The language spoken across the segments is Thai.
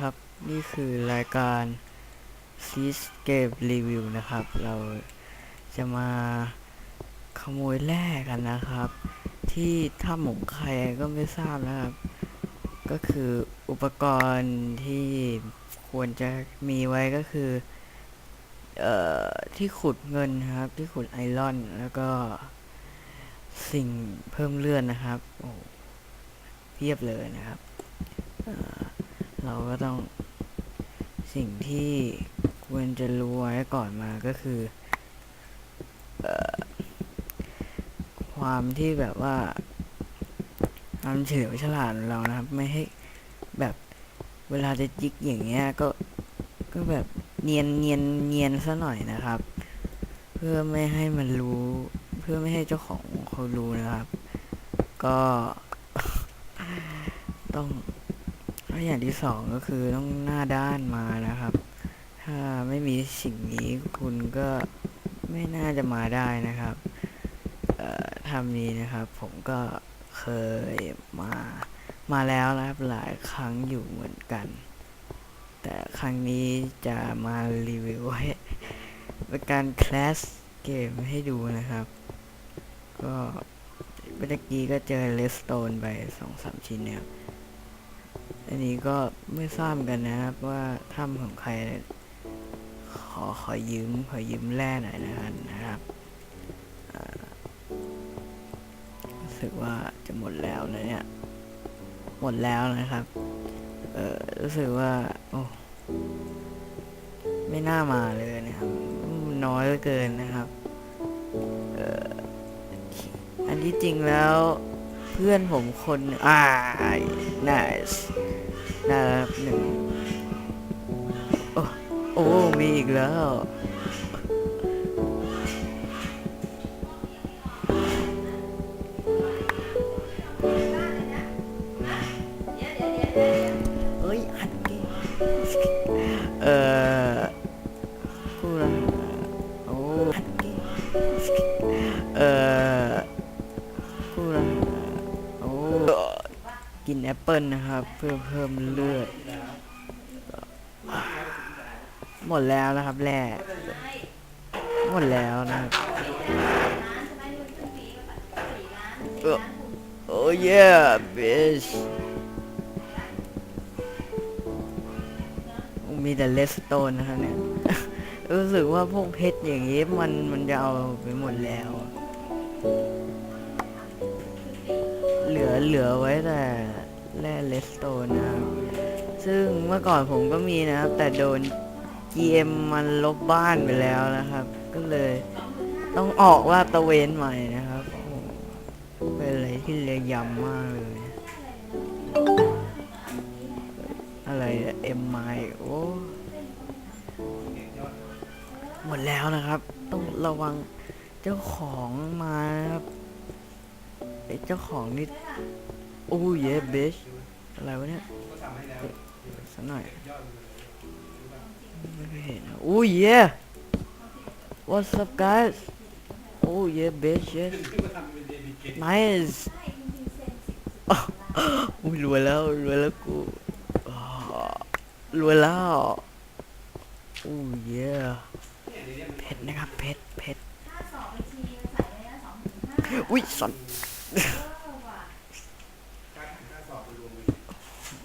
ครับ นี่คือรายการ c s g a m e Review นะครับ เราจะมาขโมยแร่กันนะครับ ที่ถ้ำหมงใครก็ไม่ทราบนะครับ ก็คืออุปกรณ์ที่ควรจะมีไว้ก็คือ เอ่อ ที่ขุดเงินนะครับ ที่ขุดไอรอนแล้วก็สิ่งเพิ่มเลื่อนนะครับ โอ้เพียบเลยนะครับ เอ่อ เราก็ต้องสิ่งที่ควรจะรู้ไว้ก่อนมาก็คือออความที่แบบว่าความเฉลียวฉลาดของเรานะครับ ไม่ให้แบบเวลาจะจิกอย่างเงี้ยก็ก็แบบเนียนเนียนเนียนซะหน่อยนะครับ เพื่อไม่ให้มันรู้ เพื่อไม่ให้เจ้าของเขารู้นะครับ ก็ต้อง แล้วอย่างที่สองก็คือต้องหน้าด้านมานะครับ ถ้าไม่มีสิ่งนี้คุณก็ไม่น่าจะมาได้นะครับเอ่อทำนี้นะครับ ผมก็เคยมามาแล้วนะครับหลายครั้งอยู่เหมือนกัน แต่ครั้งนี้จะมารีวิวให้เป็นการคลาสเกมให้ดูนะครับ ก็เมื่อกี้ก็เจอเลสโตนไปสองสามชิ้นเนี่ย อันนี้ก็ไม่ทราบกันนะครับว่าถ้ำของใคร ขอขอยืมขอยืมแร่หน่อยนะครับนะครับรู้สึกว่าจะหมดแล้วนะเนี่ย หมดแล้วนะครับ เออรู้สึกว่า โอ้ไม่น่ามาเลยนะครับ น้อยเหลือเกินนะครับเอออันที่จริงแล้วเพื่อนผมคนอ่า nice ได้แล้วครับหนึ่งโอ้โอ้ มีอีกแล้ว เอ้ย อันนี้เอ่อพูดแล้ว แอปเปิลนะครับ เพื่อเพิ่มเลือด หมดแล้วนะครับแร่หมดแล้วนะครับโอ้ย bitch มีแต่เลสโตนนะครับเนี่ย รู้สึกว่าพวกเพชรอย่างนี้มันมันจะเอาไปหมดแล้ว เหลือเหลือไว้แต่ แร่เลสโตนนะครับซึ่งเมื่อก่อนผมก็มีนะครับ แต่โดน GM มันลบบ้านไปแล้วนะครับ ก็เลยต้องออกลาดตระเวนใหม่นะครับ เป็นอะไรที่เลยยำมากเลย อะไรเอ็มไมโอ้หมดแล้วนะครับ ต้องระวังเจ้าของมาครับไอเจ้าของนี่โอ้ยเยเบช อะไรวะเนี่ยสักหน่อยไม่เคยเห็นอะโอ้ยเย่ what's up guys โอ้ยเย่เบช yes nice อ้าวอุ้ยรวยแล้วรวยแล้วกูอ้าวรวยแล้วโอ้ยเย่เพชรนะครับเพชรเพชรอุ้ยสันระยำเพชรว้า ค่าทำเป็นหมื่นหนึ่งค่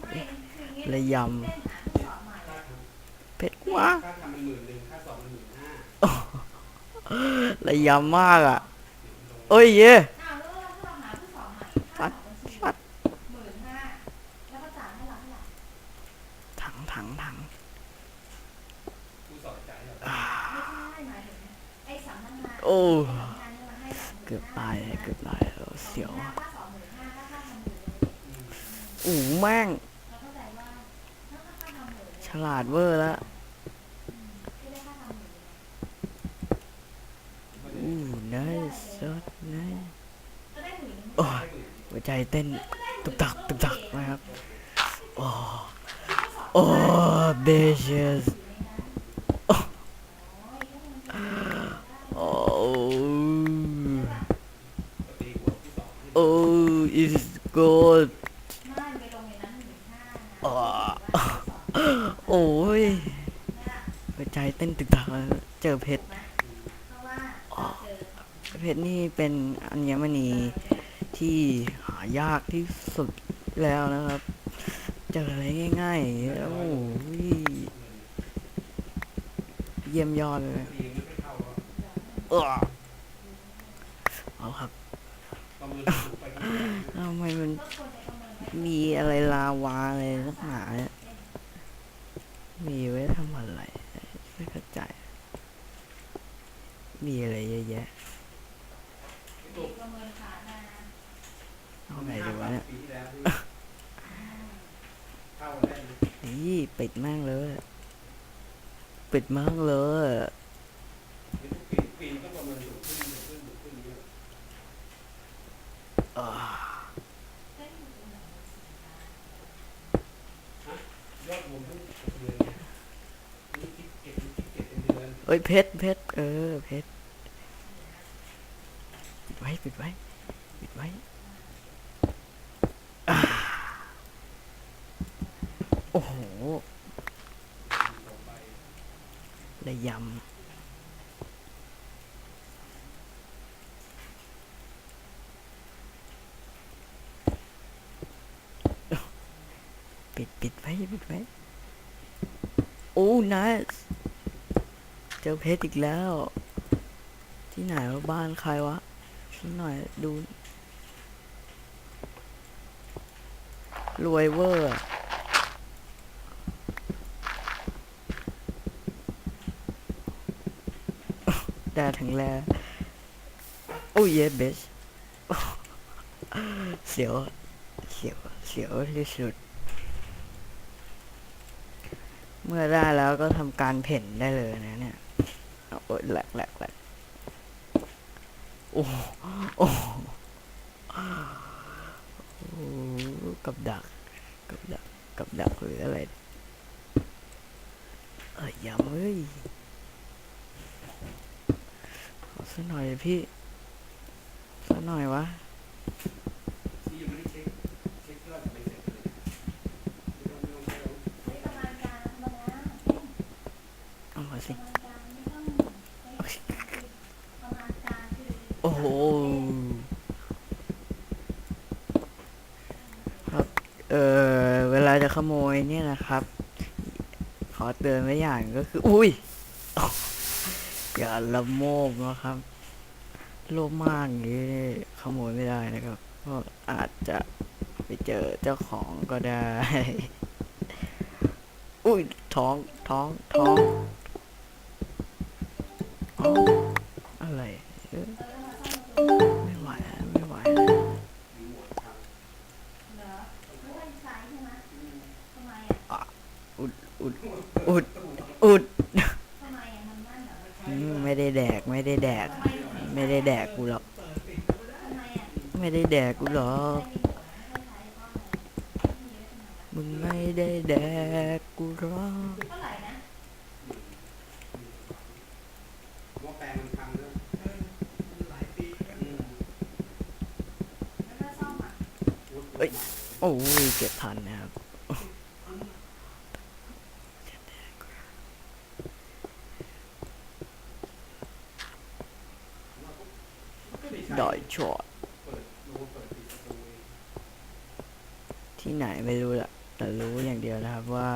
าสอ บเป็นหมื่นห้าระยำมากอะ เอ้ยเย่ฟัดฟัดถังถังถังผู้สอบจ่ายเหรอโอ้เกือบตายเลยเกือบตายแล้วเสียวอู้แม่ง ฉลาดเวอร์แล้วอู้น่าสดนะโอ้ยหัวใจเต้นตุกตักตุกตักนะครับโอ้โอ้เบชสโอ้ตีหัวที่สอง Oh, it's good. Oh. โอ้ยหัวใจ เต้นตึกตักเลยเจอเพชรเพราะว่าเราเจอเพชรนี่เป็นอัญมณีที่หายากที่สุดแล้วนะครับ เจออะไรง่ายๆโอ้ยเยี่ยมยอดเลยดีไม่ค่อยเข้าก็เออเอาครับประเมินสูงไปที่ไหนทำไมมันก็ควรจะประเมินไว้มีอะไรลาวาอะไรนักหนาเนี่ยมีไว้ทำอะไร ไม่เข้าใจ มีอะไรเยอะแยะเขามาเอาไงดีวะเนี่ยวนี้นี่ปิดแม่งเลย ปิดแม่งเลยนี่ทุกปีปีนก็ประเมินสูงขึ้นสูงขึ้นสูงขึ้นเยอะอ่าไหนยอดรวมทั้งหกเดือนเนี่ยนี่คิดเก็บนี่คิดเก็บ เอ้ยเพชรเพชรเออเพชรปิดไว้ปิดไว้ปิดไว้โอ้โหระยำปิดปิดไว้ปิดไว้โอ้นายเจ อเพชรอีกแล้ว ที่ไหนวะบ้านใครวะสักหน่อยดูรวยเวอร์ได้ถึงแล้วโอ้ยเยเบสเสียว เสียว เสียวที่สุด เมื่อได้แล้วก็ทำการเพ่นได้เลยนะเนี่ย โอ๊ยแหลกแหลกแหลกโอ้โหโอ้กับดักกับดักกับดักหรืออะไรเอ้ยอย่าเอ้ยขอสักหน่อยพี่สักหน่อยวะ ที่ยังไม่ได้เช็คเช็คยอดไปเสร็จเลยไม่ต้องไม่ต้องใช้แล้ว ใช้ประมาณการธรรมดา เอามา ป สิ ระมาณการไม่ต้องใช้ประมาณการคือ โอ้โห ครับ เออเวลาจะข โมยเนี่ยนะครับ ขอเตือนไว้อย่างก็คือ อุ้ยอย่าละโมบนะครับ โลภมากอย่างนี้ขโมยไม่ได้นะครับเพราะอาจจะไปเจอเจ้าของก็ได้ อุ้ยท้องท้องท้องออะไร ไม่ได้แดกกูหรอกไม่มีผลไม่ได้ใช้เพราะอะไรมีไว้ทำไมวะมึงไม่ได้แดกกูหรอกเท่าไหร่นะหม้อแปลงมันพังแล้วหลายปีอืมแล้วถ้าซ่อมอะเอ้ย โอ้ยเจ็ดพันนะครับ ดอยชอด เปิดรู้ว่าเปิดปิดประตูเอง ที่ไหนไม่รู้ละแต่รู้อย่างเดียวนะครับว่า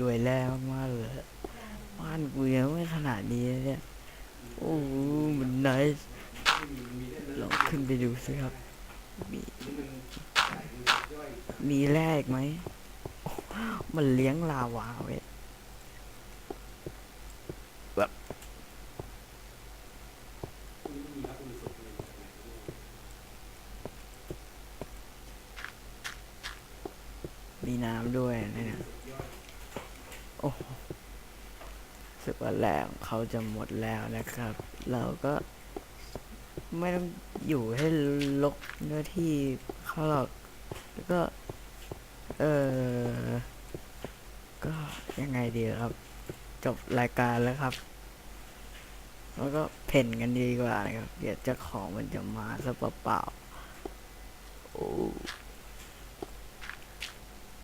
รวยแร่มากเลยบ้านกูยังไม่ขนาดนี้เนี่ย โอ้โหมันไนส์ไม่มีมันได้เลองขึ้นไปดูสิครับ มีมีแรกไหม มันเลี้ยงลาวาเว้ยคุณไม่มีรับบริสุทธิ์เลยจากไหนไม่รู้มีน้ำด้วยนะเนี่ย ย่อย โอ้โหรู้สึก ว่าแรงเขาจะหมดแล้วนะครับ เราก็ไม่ต้องอยู่ให้ลกเนื้อที่เขาหรอกแล้วก็ เออก็ยังไงดีครับ จบรายการแล้วครับ แล้วก็เพ่นกันดีกว่านะครับ เดี๋ยวเจ้าของมันจะมาซะเปล่าๆโอ้